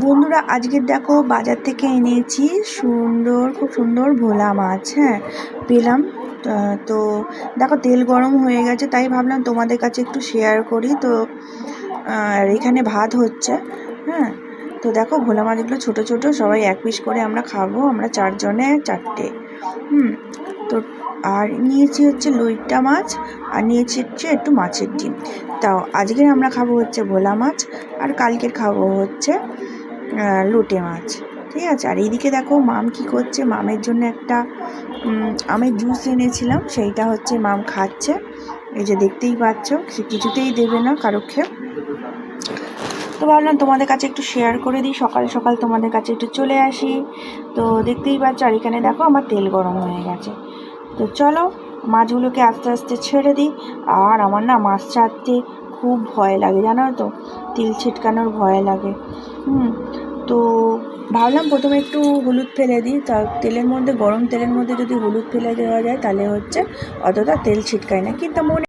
বন্ধুরা, আজকে দেখো বাজার থেকে এনেছি সুন্দর, খুব সুন্দর ভোলা মাছ হ্যাঁ পেলাম। তো দেখো তেল গরম হয়ে গেছে, তাই ভাবলাম তোমাদের কাছে একটু শেয়ার করি। তো, আর এখানে ভাত হচ্ছে হ্যাঁ তো দেখো ভোলা মাছগুলো ছোট ছোট, সবাই এক পিস করে আমরা খাব, আমরা চারজনে চারটে, হুম, তো আর নিয়েছি হচ্ছে লইট্টা মাছ, আর নিয়েছি হচ্ছে একটু মাছের ডিম। তাও আজকে আমরা খাব হচ্ছে ভোলা মাছ, আর কালকের খাব হচ্ছে লোটে মাছ, ঠিক আছে? আর এইদিকে দেখো মাম কি করছে? মামের জন্য একটা আমের জুস এনেছিলাম, সেইটা হচ্ছে মাম খাচ্ছে। এই যে দেখতেই পাচ্ছ, সে কিছুতেই দেবে না কারোকে তো ভাবলাম তোমাদের কাছে একটু শেয়ার করে দিই, সকাল সকাল তোমাদের কাছে একটু চলে আসি। তো দেখতেই পাচ্ছ, আর এখানে দেখো আমার তেল গরম হয়ে গেছে। তো চলো, মাছগুলোকে আস্তে আস্তে ছেড়ে দিই। আর আমার না মাছ ছাড়তে খুব ভয় লাগে, জানো তো? তিল ছিটকানোর ভয় লাগে। হুম ভাবলাম প্রথমে একটু হলুদ ফেলে দিই, তা তেলের মধ্যে, গরম তেলের মধ্যে যদি হলুদ ফেলে দেওয়া যায়, তাহলে হচ্ছে অতটা তেল ছিটকায় না। কিন্তু মনে